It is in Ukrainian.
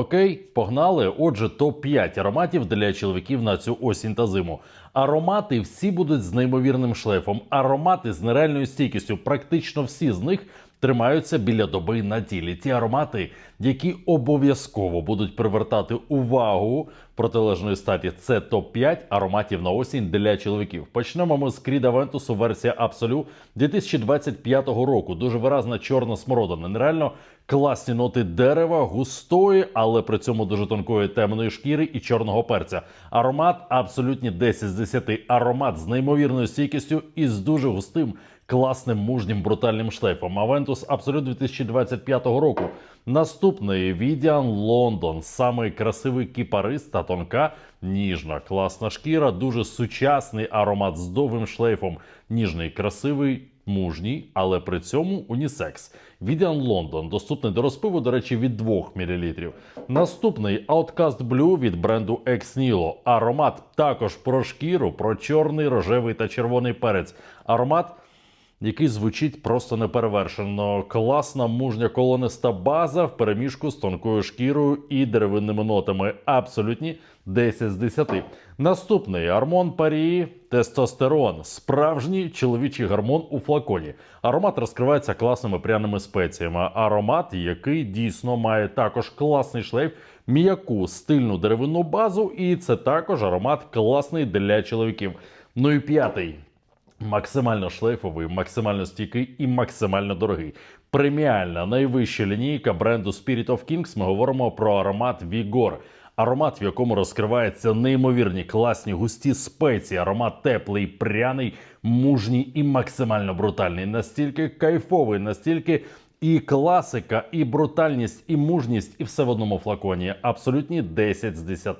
Окей, погнали. Отже, топ 5 ароматів для чоловіків на цю осінь та зиму. Аромати всі будуть з неймовірним шлейфом. Аромати з нереальною стійкістю. Практично всі з них тримаються біля доби на тілі. Ті аромати, які обов'язково будуть привертати увагу протилежної статі. Це топ 5 ароматів на осінь для чоловіків. Почнемо ми з Creed Aventus версія Absolu 2025 року. Дуже виразна чорна смородина. Нереально класні ноти дерева, густої, але при цьому дуже тонкої темної шкіри і чорного перця. Аромат абсолютні 10 з 10. Аромат з неймовірною стійкістю і з дуже густим, класним, мужнім, брутальним шлейфом. Aventus Absolute 2025 року. Наступний Vidian London. Самий красивий кіпарист та тонка, ніжна, класна шкіра, дуже сучасний аромат з довгим шлейфом. Ніжний, красивий, мужній, але при цьому унісекс. Vidian London доступний до розпиву, до речі, від 2 мл. Наступний Outcast Blue від бренду Ex Nihilo. Аромат також про шкіру, про чорний, рожевий та червоний перець. Аромат який звучить просто неперевершено. Класна мужня колониста база в переміжку з тонкою шкірою і деревинними нотами. Абсолютні 10 з 10. Наступний Армон Парі тестостерон. Справжній чоловічий гормон у флаконі. Аромат розкривається класними пряними спеціями. Аромат, який дійсно має також класний шлейф, м'яку стильну деревинну базу, і це також аромат класний для чоловіків. Ну і п'ятий. Максимально шлейфовий, максимально стійкий і максимально дорогий. Преміальна найвища лінійка бренду Spirit of Kings. Ми говоримо про аромат Vigor. Аромат, в якому розкриваються неймовірні класні густі спеції. Аромат теплий, пряний, мужній і максимально брутальний. Настільки кайфовий, настільки і класика, і брутальність, і мужність, і все в одному флаконі. Абсолютні 10 з 10.